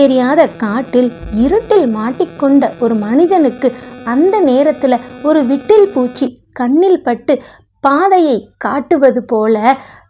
தெரியாத காட்டில் இருட்டில் மாட்டிக்கொண்ட ஒரு மனிதனுக்கு அந்த நேரத்தில் ஒரு விட்டில் பூச்சி கண்ணில் பட்டு பாதையை காட்டுவது போல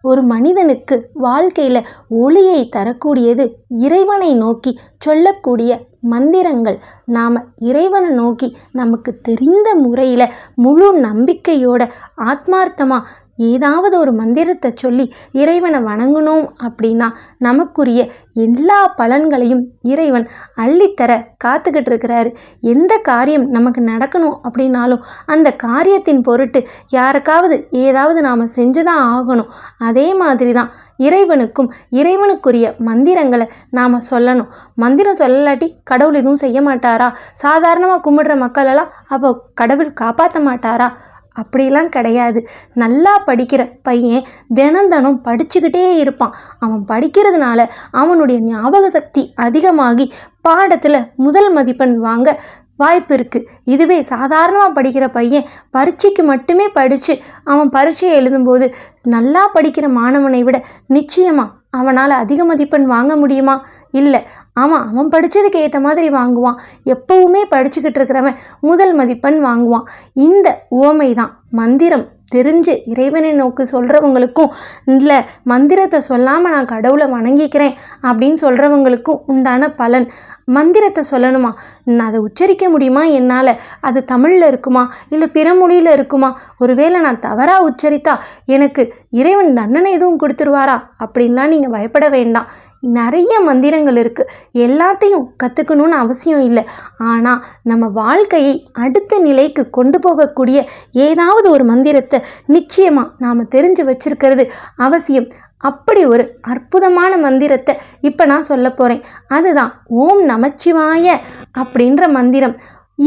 ஒரு மனிதனுக்கு வாழ்க்கையில் ஒளியை தரக்கூடியது இறைவனை நோக்கி சொல்லக்கூடிய மந்திரங்கள். நாம் இறைவனை நோக்கி நமக்கு தெரிந்த முறையில் முழு நம்பிக்கையோட ஆத்மார்த்தமாக ஏதாவது ஒரு மந்திரத்தை சொல்லி இறைவனை வணங்கணும் அப்படின்னா நமக்குரிய எல்லா பலன்களையும் இறைவன் அள்ளித்தர காத்துக்கிட்டு இருக்கிறாரு எந்த காரியம் நமக்கு நடக்கணும் அப்படின்னாலும் அந்த காரியத்தின் பொருட்டு யாருக்காவது ஏதாவது நாம் செஞ்சு தான் ஆகணும். அதே மாதிரி தான் இறைவனுக்கும் இறைவனுக்குரிய மந்திரங்களை நாம் சொல்லணும். மந்திரம் சொல்லலாட்டி கடவுள் எதுவும் செய்ய மாட்டாரா? சாதாரணமாக கும்பிடுற மக்களெல்லாம் அப்போ கடவுள் காப்பாற்ற மாட்டாரா? அப்படிலாம் கிடையாது. நல்லா படிக்கிற பையன் தினம் தினம் படிச்சுக்கிட்டே இருப்பான். அவன் படிக்கிறதுனால அவனுடைய ஞாபக சக்தி அதிகமாகி பாடத்தில் முதல் மதிப்பெண் வாங்க வாய்ப்பு இருக்குது இதுவே சாதாரணமாக படிக்கிற பையன் பரீட்சைக்கு மட்டுமே படித்து அவன் பரீட்சையை எழுதும்போது நல்லா படிக்கிற மாணவனை விட நிச்சயமாக அவனால் அதிக மதிப்பெண் வாங்க முடியுமா? இல்லை. ஆமாம் அவன் படித்ததுக்கு ஏற்ற மாதிரி வாங்குவான். எப்பவுமே படிச்சுக்கிட்டு இருக்கிறவன் முதல் மதிப்பெண் வாங்குவான். இந்த உவமை தான் மந்திரம் தெரிஞ்சு இறைவனை நோக்கி சொல்கிறவங்களுக்கும் இல்லை மந்திரத்தை சொல்லாமல் நான் கடவுளை வணங்கிக்கிறேன் அப்படின்னு சொல்கிறவங்களுக்கும் உண்டான பலன். மந்திரத்தை சொல்லணுமா? நான் அதை உச்சரிக்க முடியுமா என்னால்? அது தமிழில் இருக்குமா? இல்லை பிற மொழியில் இருக்குமா? ஒருவேளை நான் தவறாக உச்சரித்தா எனக்கு இறைவன் தண்டனை எதுவும் கொடுத்துருவாரா? அப்படின்லாம் நீங்கள் பயப்பட வேண்டாம். நிறைய மந்திரங்கள் இருக்குது எல்லாத்தையும் கற்றுக்கணும்னு அவசியம் இல்லை. ஆனால் நம்ம வாழ்க்கையை அடுத்த நிலைக்கு கொண்டு போகக்கூடிய ஏதாவது ஒரு மந்திரத்தை நிச்சயமாக நாம் தெரிஞ்சு வச்சிருக்கிறது அவசியம். அப்படி ஒரு அற்புதமான மந்திரத்தை இப்போ நான் சொல்ல போகிறேன் அதுதான் ஓம் நமச்சிவாய அப்படின்ற மந்திரம்.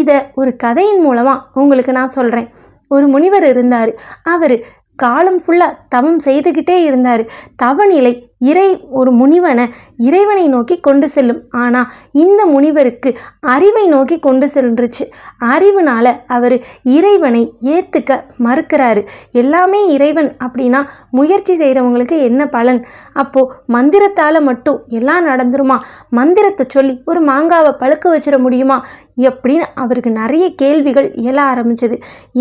இதை ஒரு கதையின் மூலமாக உங்களுக்கு நான் சொல்கிறேன் ஒரு முனிவர் இருந்தார். அவர் காலம் ஃபுல்லாக தவம் செய்துக்கிட்டே இருந்தார். தவநிலை இறை ஒரு முனிவனை இறைவனை நோக்கி கொண்டு செல்லும். ஆனால் இந்த முனிவருக்கு அறிவை நோக்கி கொண்டு சென்றுச்சு. அறிவுனால அவர் இறைவனை ஏற்றுக்க மறுக்கிறாரு. எல்லாமே இறைவன் அப்படின்னா முயற்சி செய்கிறவங்களுக்கு என்ன பலன்? அப்போது மந்திரத்தால் மட்டும் எல்லாம் நடந்துருமா? மந்திரத்தை சொல்லி ஒரு மாங்காவை பழுக்க வச்சிட முடியுமா? எப்படின்னு அவருக்கு நிறைய கேள்விகள் எழ ஆரம்பிச்சது.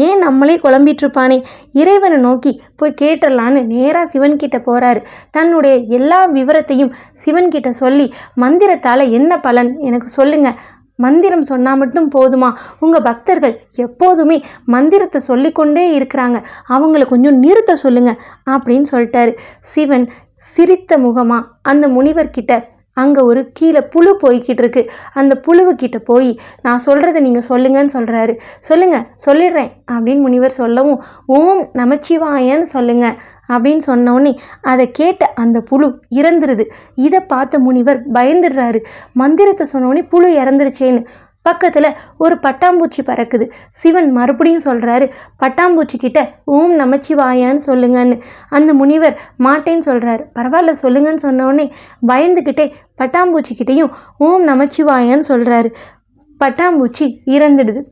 ஏன் நம்மளே குழம்பிட்டு இருப்பானே? இறைவனை நோக்கி போய் கேட்டுடலான்னு நேராக சிவன்கிட்ட போகிறாரு தன்னுடைய எல்லா விவரத்தையும் சிவன்கிட்ட சொல்லி மந்திரத்தால் என்ன பலன்? எனக்கு சொல்லுங்கள் மந்திரம் சொன்னால் மட்டும் போதுமா? உங்கள் பக்தர்கள் எப்போதுமே மந்திரத்தை சொல்லிக்கொண்டே இருக்கிறாங்க. அவங்கள கொஞ்சம் நிறுத்த சொல்லுங்கள் அப்படின்னு சொல்லிட்டாரு. சிவன் சிரித்த முகமாக அந்த முனிவர்கிட்ட அங்கே ஒரு கீழே புழு போய்கிட்டு இருக்கு அந்த புழுவுக்கிட்ட போய் நான் சொல்கிறத நீங்கள் சொல்லுங்கன்னு சொல்கிறாரு சொல்லுங்கள் சொல்லிடுறேன் அப்படின்னு முனிவர் சொல்லவும் ஓம் நமச்சிவாயன்னு சொல்லுங்கள் அப்படின்னு சொன்னோடனே அதை கேட்ட அந்த புழு இறந்துருது. இதை பார்த்த முனிவர் பயந்துடுறாரு. மந்திரத்தை சொன்னோடனே புழு இறந்துருச்சேன்னு. பக்கத்தில் ஒரு பட்டாம்பூச்சி பறக்குது. சிவன் மறுபடியும் சொல்கிறாரு பட்டாம்பூச்சி கிட்ட ஓம் நமச்சிவாயான்னு சொல்லுங்கன்னு. அந்த முனிவர் மாட்டேன்னு சொல்கிறாரு பரவாயில்ல சொல்லுங்கன்னு சொன்னோடனே பயந்துக்கிட்டே பட்டாம்பூச்சிக்கிட்டேயும் ஓம் நமச்சிவாயான்னு சொல்கிறாரு பட்டாம்பூச்சி இறந்துடுது.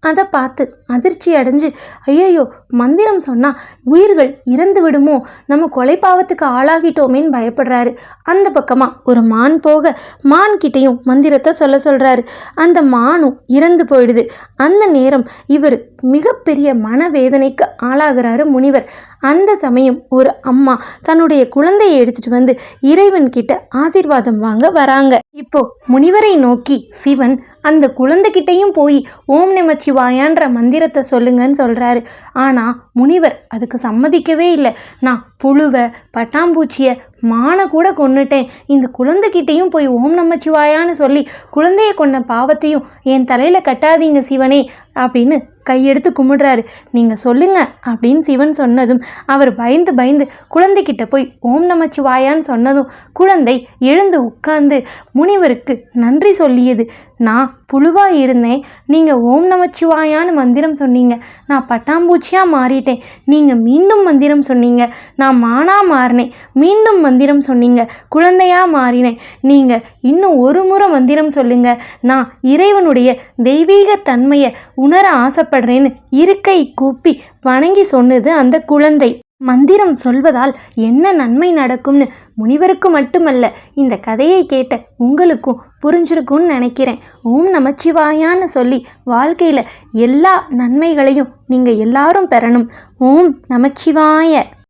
அதை பார்த்து அதிர்ச்சி அடைஞ்சு ஐயையோ மந்திரம் சொன்னால் உயிர்கள் இறந்து விடுமோ? நம்ம கொலை பாவத்துக்கு ஆளாகிட்டோமேன்னு பயப்படுறாரு. அந்த பக்கமாக ஒரு மான் போக மான் கிட்டேயும் மந்திரத்தை சொல்ல சொல்கிறாரு அந்த மானும் இறந்து போயிடுது. அந்த நேரம் இவர் மிகப்பெரிய மனவேதனைக்கு ஆளாகிறாரு முனிவர். அந்த சமயம் ஒரு அம்மா தன்னுடைய குழந்தையை எடுத்துட்டு வந்து இறைவன் கிட்ட ஆசீர்வாதம் வாங்க வராங்க. இப்போ முனிவரை நோக்கி சிவன் அந்த குழந்தைகிட்டையும் போய் ஓம் நமச்சிவாயான்ற மந்திரத்தை சொல்லுங்கன்னு சொல்கிறாரு ஆனால் முனிவர் அதுக்கு சம்மதிக்கவே இல்லை. நான் புழுவை பட்டாம்பூச்சியை மானை கூட கொன்னுட்டேன். இந்த குழந்தைகிட்டையும் போய் ஓம் நமச்சிவாயான்னு சொல்லி குழந்தையை கொண்ட பாவத்தையும் என் தலையில் கட்டாதீங்க சிவனே அப்படின்னு கையெடுத்து கும்பிடுறாரு. நீங்கள் சொல்லுங்க அப்படின்னு சிவன் சொன்னதும் அவர் பயந்து பயந்து குழந்தைகிட்ட போய் ஓம் நமச்சிவாயான்னு சொன்னதும் குழந்தை எழுந்து உட்கார்ந்து முனிவருக்கு நன்றி சொல்லியது. நான் புழுவாக இருந்தேன். நீங்கள் ஓம் நமச்சிவாயான்னு மந்திரம் சொன்னீங்க. நான் பட்டாம்பூச்சியாக மாறிட்டேன். நீங்கள் மீண்டும் மந்திரம் சொன்னீங்க. நான் மானாக மாறினேன். மீண்டும் மந்திரம் சொன்னீங்க. குழந்தையாக மாறினேன். நீங்கள் இன்னும் ஒரு முறை மந்திரம் சொல்லுங்க. நான் இறைவனுடைய தெய்வீக தன்மையை உணர ஆசைப்படுறேன்னு இருக்கை கூப்பி வணங்கி சொன்னது அந்த குழந்தை. மந்திரம் சொல்வதால் என்ன நன்மை நடக்கும்னு முனிவருக்கு மட்டுமல்ல இந்த கதையை கேட்ட உங்களுக்கும் புரிஞ்சிருக்கும்னு நினைக்கிறேன். ஓம் நமச்சிவாயான்னு சொல்லி வாழ்க்கையில் எல்லா நன்மைகளையும் நீங்கள் எல்லாரும் பெறணும். ஓம் நமச்சிவாய.